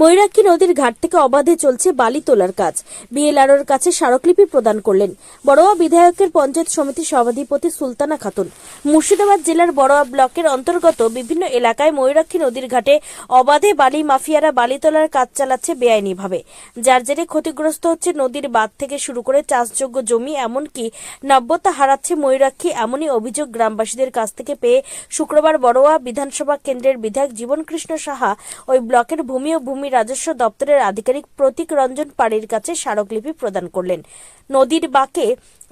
ময়ূরাক্ষী নদীর ঘাট থেকে অবাধে চলছে বালি তোলার কাজ। বিএলআরওর কাছে স্মারকলিপি প্রদান করলেন বড়োয়া বিধায়কের পঞ্চায়েত সমিতির সভাধিপতি সুলতানা খাতুন। মুর্শিদাবাদ জেলার বড়োয়া ব্লকের অন্তর্গত বিভিন্ন এলাকায় ময়ূরাক্ষী নদীর ঘাটে অবাধে বালি মাফিয়ারা বালি তোলার কাজ চালাচ্ছে বেআইনিভাবে। যার জেরে ক্ষতিগ্রস্ত হচ্ছে নদীর বাঁধ থেকে শুরু করে চাষযোগ্য জমি, এমনকি নব্যতা হারাচ্ছে ময়ূরাক্ষী, এমনই অভিযোগ গ্রামবাসীদের কাছ থেকে পেয়ে শুক্রবার বড়োয়া বিধানসভা কেন্দ্রের বিধায়ক জীবনকৃষ্ণ সাহা ওই ব্লকের ভূমি ও ভূমি রাজস্ব দপ্তরের আধিকারিক প্রতীক রঞ্জন পাড়ির কাছে স্মারকলিপি প্রদান করলেন। নদীর বাঁকে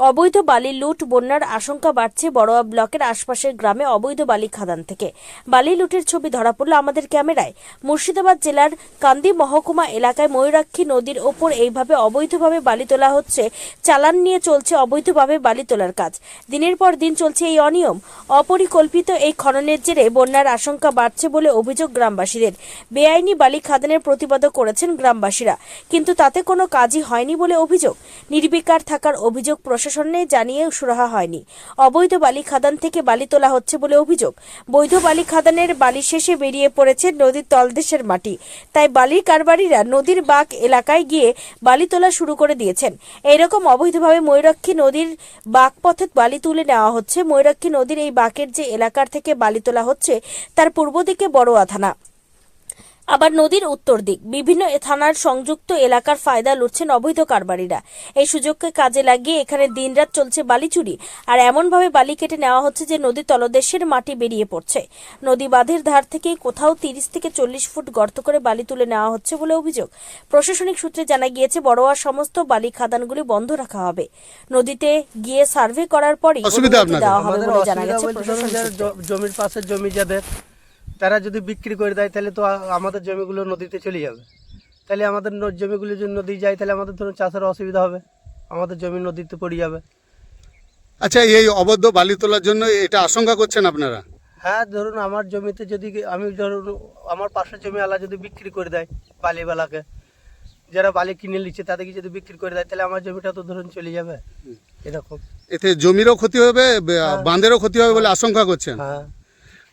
অবৈধ বালি লুট, বন্যার আশঙ্কা বাড়ছে বড়োয়া ব্লকের আশপাশের গ্রামে অবৈধ বালি খাদান থেকে। বালি লুটের ছবি ধরা পড়ল আমাদের ক্যামেরায়। মুর্শিদাবাদ জেলার কান্দি মহকুমা এলাকায় ময়ূরাক্ষী নদীর ওপর এইভাবে অবৈধভাবে বালি তোলা হচ্ছে, চালান নিয়ে চলছে অবৈধভাবে বালি তোলার কাজ। দিনের পর দিন চলছে এই অনিয়ম। অপরিকল্পিত এই খননের জেরে বন্যার আশঙ্কা বাড়ছে বলে অভিযোগ গ্রামবাসীদের। বেআইনি বালি খাদানের প্রতিবাদও করেছেন গ্রামবাসীরা। কিন্তু তাতে কোনো কাজই হয়নি বলে অভিযোগ। নির্বিকার থাকার অভিযোগ প্রশাসনে জানিয়ে সুরাহা হয়নি। অবৈধ বালি খাদান থেকে বালি তোলা হচ্ছে বলে অভিযোগ। বৈধ বালি খাদানের বালি শেষে বেরিয়ে পড়েছে নদীর তলদেশের মাটি। তাই বালির কারবারিরা নদীর বাঁক এলাকায় গিয়ে বালি তোলা শুরু করে দিয়েছেন। এইরকম অবৈধভাবে ময়ূরাক্ষী নদীর বাঁক পথে বালি তুলে নেওয়া হচ্ছে। ময়ূরাক্ষী নদীর এই বাঁকের যে এলাকার থেকে বালি তোলা হচ্ছে, তার পূর্ব দিকে বড়োয়া থানা। আবার নদীর উত্তর দিক। বিভিন্ন থানার সংযুক্ত এলাকার ফায়দা লুটছেন অবৈধ কারবারিরা। এই সুযোগকে কাজে লাগিয়ে এখানে দিনরাত চলছে বালি চুরি আর এমনভাবে বালি কেটে নেওয়া হচ্ছে যে নদী তলদেশের মাটি বেরিয়ে পড়ছে। নদী বাঁধের ধার থেকে কোথাও তিরিশ থেকে চল্লিশ ফুট গর্ত করে বালি তুলে নেওয়া হচ্ছে বলে অভিযোগ। প্রশাসনিক সূত্রে জানা গিয়েছে বড়োয়ার সমস্ত বালি খাদানগুলি বন্ধ রাখা হবে। নদীতে গিয়ে সার্ভে করার পরই অসুবিধা অনুমতি আপনাদের? দেওয়া হবে বলে জানা গেছে জমির পাশের জমি যাদের তারা যদি বিক্রি করে দেয় তাহলে তো আমাদের জমিগুলো নদীতে চলে যাবে। তাহলে আমাদের জমিগুলো যদি নদী যায় তাহলে আমাদের ধরুন চাষের অসুবিধা হবে। আমাদের জমি নদীতে পড়ে যাবে। আচ্ছা এই অবৈধ বালি তোলার জন্য এটা আশঙ্কা করছেন আপনারা? হ্যাঁ ধরুন আমার জমিতে যদি আমি ধরুন আমার পাশের জমি আলা যদি বিক্রি করে দেয় বালিওয়ালাকে যারা বালি কিনে নিচ্ছে তাদেরকে যদি বিক্রি করে দেয় তাহলে আমার জমিটা তো ধরুন চলে যাবে। এরকম। এতে জমিরও ক্ষতি হবে বাঁধেরও ক্ষতি হবে বলে আশঙ্কা করছেন? হ্যাঁ।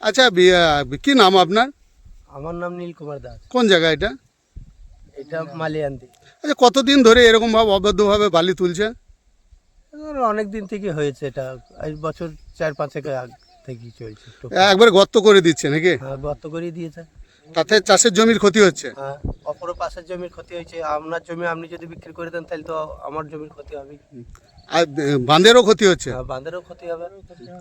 আচ্ছা কি নাম আপনার? আমার নাম নীল কুমার দাস। কোন জায়গা এটা? এটা মালিয়ান্দি। আচ্ছা কতদিন ধরে এরকম ভাবে অবৈধভাবে বালি তুলছে? অনেক দিন থেকে হয়েছে এটা। বছর চার পাঁচ চলছে। একবার গর্ত করে দিচ্ছে নাকি? হ্যাঁ গর্ত করে দিয়েছে। তাতে চাষের জমির ক্ষতি হচ্ছে। হ্যাঁ অপর পাশের জমির ক্ষতি হয়েছে আপনার জমি আপনি যদি বিক্রি করে দেন তাহলে তো আমার জমির ক্ষতি হবে। আর বাঁধেরও ক্ষতি হচ্ছে? হ্যাঁ, বাঁধেরও ক্ষতি হবে।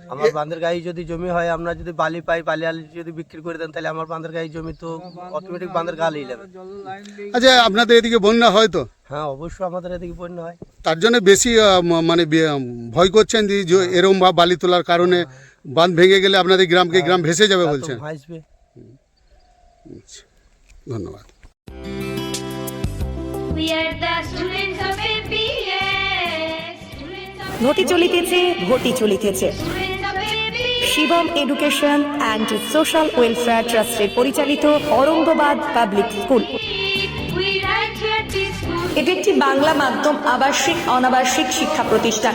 আমার বাঁধের গায়ে যদি জমি হয় আমরা যদি বালি পাই বালি আলি যদি বিক্রি করে দেন তাহলে আমার বাঁধের গায়ে জমি তো অটোমেটিক বাঁধের গা লেগে যাবে। আচ্ছা আপনাদের এদিকে বন্যা হয় তো? হ্যাঁ অবশ্যই আমাদের এদিকে বন্যা হয়। তার জন্য বেশি আহ, ম- মানে বে- ভয় করছেন যে যে এরকম ভাবে বালি তোলার কারণে বাঁধ ভেঙে গেলে আপনাদের গ্রামকে গ্রাম ভেসে যাবে বলছেন? ভাসবে। ধন্যবাদ. Students of ঘটি চলিতেছে ঘটি চলিতেছে. Shivam education and social welfare ট্রাস্টের পরিচালিত অরঙ্গবাদ পাবলিক স্কুল. এটি একটি বাংলা মাধ্যম আবাসিক অনাবাসিক শিক্ষা প্রতিষ্ঠান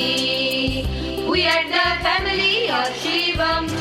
Спасибо.